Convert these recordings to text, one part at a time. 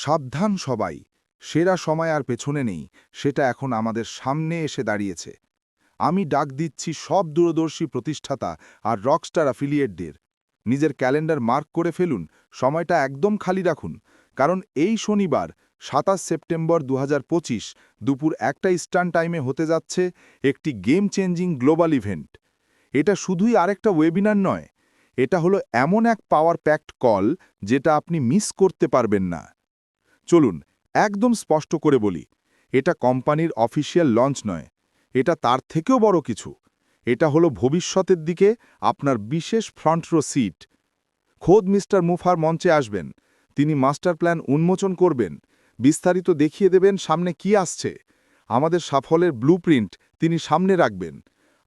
সাবধান সবাই, সেরা সময় আর পেছনে নেই, সেটা এখন আমাদের সামনে এসে দাঁড়িয়েছে। আমি ডাক দিচ্ছি সব দূরদর্শী প্রতিষ্ঠাতা আর রকস্টার অ্যাফিলিয়েটদের। নিজের ক্যালেন্ডার মার্ক করে ফেলুন, সময়টা একদম খালি রাখুন, কারণ এই শনিবার, সাতাশ সেপ্টেম্বর দু হাজার পঁচিশ, দুপুর একটা ইস্টার্ন টাইমে হতে যাচ্ছে একটি গেম চেঞ্জিং গ্লোবাল ইভেন্ট। এটা শুধুই আরেকটা ওয়েবিনার নয়, এটা হলো এমন এক পাওয়ার প্যাকড কল যেটা আপনি মিস করতে পারবেন না। চলুন, একদম স্পষ্ট করে বলি, এটা কোম্পানির অফিসিয়াল লঞ্চ নয়, এটা তার থেকেও বড় কিছু। এটা হলো ভবিষ্যতের দিকে আপনার বিশেষ ফ্রন্ট রো সিট। খোদ মিস্টার মুফার মঞ্চে আসবেন, তিনি মাস্টার প্ল্যান উন্মোচন করবেন, বিস্তারিত দেখিয়ে দেবেন সামনে কি আসছে, আমাদের সাফল্যের ব্লুপ্রিন্ট তিনি সামনে রাখবেন,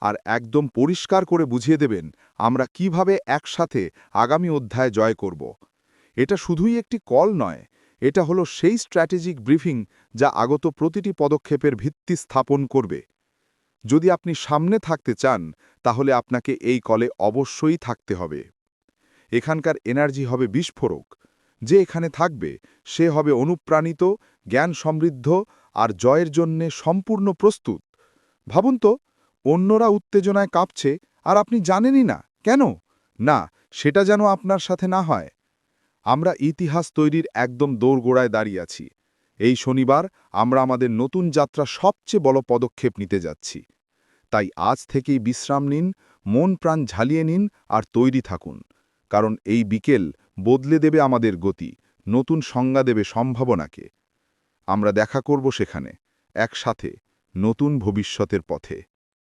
আর একদম পরিষ্কার করে বুঝিয়ে দেবেন আমরা কীভাবে একসাথে আগামী অধ্যায় জয় করব। এটা শুধুই একটি কল নয় এটা হলো সেই স্ট্র্যাটেজিক ব্রিফিং যা আগত প্রতিটি পদক্ষেপের ভিত্তি স্থাপন করবে। যদি আপনি সামনে থাকতে চান, তাহলে আপনাকে এই কলে অবশ্যই থাকতে হবে। এখানকার এনার্জি হবে বিস্ফোরক। যে এখানে থাকবে, সে হবে অনুপ্রাণিত, জ্ঞান সমৃদ্ধ আর জয়ের জন্যে সম্পূর্ণ প্রস্তুত। ভাবুন তো, অন্যরা উত্তেজনায় কাঁপছে আর আপনি জানেনই না। কেন? না, সেটা যেন আপনার সাথে না হয়। আমরা ইতিহাস তৈরির একদম দৌড়গোড়ায় দাঁড়িয়ে আছি। এই শনিবার আমরা আমাদের নতুন যাত্রা সবচেয়ে বড় পদক্ষেপ নিতে যাচ্ছি। তাই আজ থেকেই বিশ্রাম নিন, মন প্রাণ ঝালিয়ে নিন আর তৈরি থাকুন। কারণ এই বিকেল বদলে দেবে আমাদের গতি, নতুন সংজ্ঞা দেবে সম্ভাবনাকে। আমরা দেখা করব সেখানে, একসাথে, নতুন ভবিষ্যতের পথে।